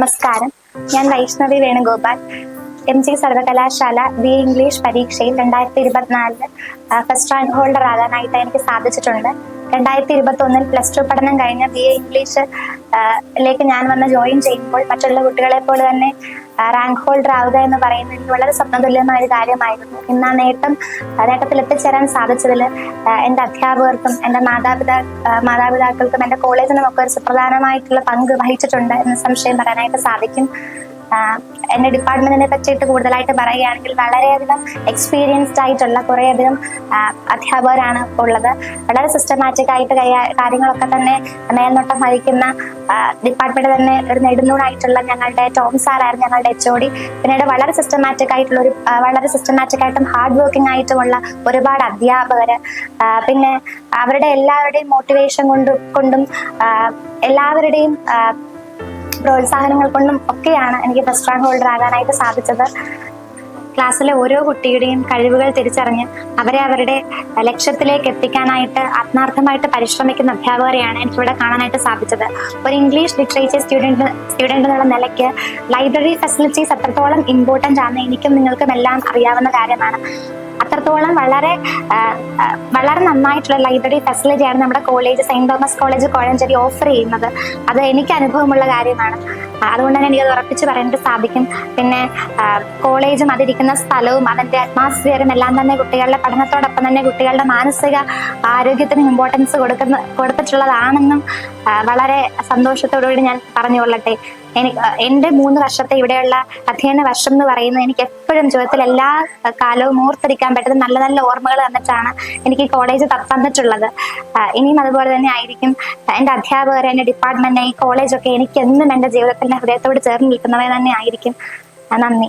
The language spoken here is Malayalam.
നമസ്കാരം. ഞാൻ വൈഷ്ണവി വേണുഗോപാൽ. എം ജി സർവകലാശാല ബി ഇംഗ്ലീഷ് പരീക്ഷയിൽ രണ്ടായിരത്തി ഇരുപത്തിനാലിൽ ഫസ്റ്റ് റാങ്ക് ഹോൾഡർ ആകാനായിട്ട് എനിക്ക് സാധിച്ചിട്ടുണ്ട്. രണ്ടായിരത്തി ഇരുപത്തി ഒന്നിൽ പ്ലസ് ടു പഠനം കഴിഞ്ഞ ബി എ ഇംഗ്ലീഷ് ലേക്ക് ഞാൻ വന്ന് ജോയിൻ ചെയ്യുമ്പോൾ മറ്റുള്ള കുട്ടികളെ പോലെ തന്നെ റാങ്ക് ഹോൾഡർ ആവുക എന്ന് പറയുന്നത് എനിക്ക് വളരെ സ്വപ്നതുല്യമായ ഒരു കാര്യമായിരുന്നു. ഇന്ന് ആ നേട്ടം നേട്ടത്തിൽ എത്തിച്ചേരാൻ സാധിച്ചതിൽ എന്റെ അധ്യാപകർക്കും എന്റെ മാതാപിതാ മാതാപിതാക്കൾക്കും എന്റെ കോളേജിനും ഒക്കെ ഒരു സുപ്രധാനമായിട്ടുള്ള പങ്ക് വഹിച്ചിട്ടുണ്ട് എന്ന് സംശയം പറയാനായിട്ട് സാധിക്കും. എന്റെ ഡിപ്പാർട്ട്മെന്റിനെ പറ്റിയിട്ട് കൂടുതലായിട്ട് പറയുകയാണെങ്കിൽ വളരെയധികം എക്സ്പീരിയൻസ്ഡ് ആയിട്ടുള്ള കുറേയധികം അധ്യാപകരാണ് ഉള്ളത്. വളരെ സിസ്റ്റമാറ്റിക് ആയിട്ട് കൈകാ- കാര്യങ്ങളൊക്കെ തന്നെ മേൽനോട്ടം വഹിക്കുന്ന ഡിപ്പാർട്ട്മെന്റ് തന്നെ ഒരു നെടുന്നൂടായിട്ടുള്ള ഞങ്ങളുടെ ടോം സാറായിരുന്നു ഞങ്ങളുടെ എച്ച് ഒ ഡി പിന്നീട് വളരെ സിസ്റ്റമാറ്റിക് ആയിട്ടുള്ള ഒരു വളരെ സിസ്റ്റമാറ്റിക് ആയിട്ടും ഹാർഡ് വർക്കിംഗ് ആയിട്ടുമുള്ള ഒരുപാട് അധ്യാപകർ പിന്നെ അവരുടെ എല്ലാവരുടെയും മോട്ടിവേഷൻ കൊണ്ടും കൊണ്ടും എല്ലാവരുടെയും പ്രോത്സാഹനങ്ങൾ കൊണ്ടും ഒക്കെയാണ് എനിക്ക് ഫസ്റ്റ് റാങ്ക് ഹോൾഡർ ആകാനായിട്ട് സാധിച്ചത്. ക്ലാസ്സിലെ ഓരോ കുട്ടിയുടെയും കഴിവുകൾ തിരിച്ചറിഞ്ഞ് അവരെ അവരുടെ ലക്ഷ്യത്തിലേക്ക് എത്തിക്കാനായിട്ട് ആത്മാർത്ഥമായിട്ട് പരിശ്രമിക്കുന്ന അധ്യാപകരെയാണ് എനിക്കിവിടെ കാണാനായിട്ട് സാധിച്ചത്. ഒരു ഇംഗ്ലീഷ് ലിറ്ററേച്ചർ സ്റ്റുഡന്റ് സ്റ്റുഡന്റ് എന്നുള്ള നിലയ്ക്ക് ലൈബ്രറി ഫെസിലിറ്റീസ് എത്രത്തോളം ഇമ്പോർട്ടന്റ് ആണെന്ന് എനിക്കും നിങ്ങൾക്കും എല്ലാം അറിയാവുന്ന കാര്യമാണ്. അത്രത്തോളം വളരെ വളരെ നന്നായിട്ടുള്ള ലൈബ്രറി ഫെസിലിറ്റിയാണ് നമ്മുടെ college saint Thomas college Kozhencherry offer ചെയ്യുന്നത്. അത് എനിക്ക് അനുഭവമുള്ള കാര്യമാണ്. അതുകൊണ്ട് തന്നെ എനിക്കത് ഉറപ്പിച്ച് പറയാനായിട്ട് സാധിക്കും. പിന്നെ കോളേജും അതിരിക്കുന്ന സ്ഥലവും അതിന്റെ അറ്റ്മോസ്ഫിയറും എല്ലാം തന്നെ കുട്ടികളുടെ പഠനത്തോടൊപ്പം തന്നെ കുട്ടികളുടെ മാനസിക ആരോഗ്യത്തിന് ഇമ്പോർട്ടൻസ് കൊടുക്കുന്ന കൊടുത്തിട്ടുള്ളതാണെന്നും വളരെ സന്തോഷത്തോടുകൂടി ഞാൻ പറഞ്ഞുകൊള്ളട്ടെ. എനിക്ക് എന്റെ മൂന്ന് വർഷത്തെ ഇവിടെയുള്ള അധ്യയന വർഷം എന്ന് പറയുന്നത് എനിക്ക് എപ്പോഴും ജീവിതത്തിൽ എല്ലാ കാലവും ഓർത്തിരിക്കാൻ പറ്റുന്ന നല്ല നല്ല ഓർമ്മകൾ തന്നിട്ടാണ് എനിക്ക് കോളേജ് തന്നിട്ടുള്ളത്. ഇനിയും അതുപോലെ തന്നെ ആയിരിക്കും. എന്റെ അധ്യാപകർ എന്റെ ഡിപ്പാർട്ട്മെന്റ് ഈ കോളേജൊക്കെ എനിക്ക് എന്നും എന്റെ ജീവിതത്തിന്റെ ഹൃദയത്തോട് ചേർന്ന് നിൽക്കുന്നവ തന്നെ ആയിരിക്കും. നന്ദി.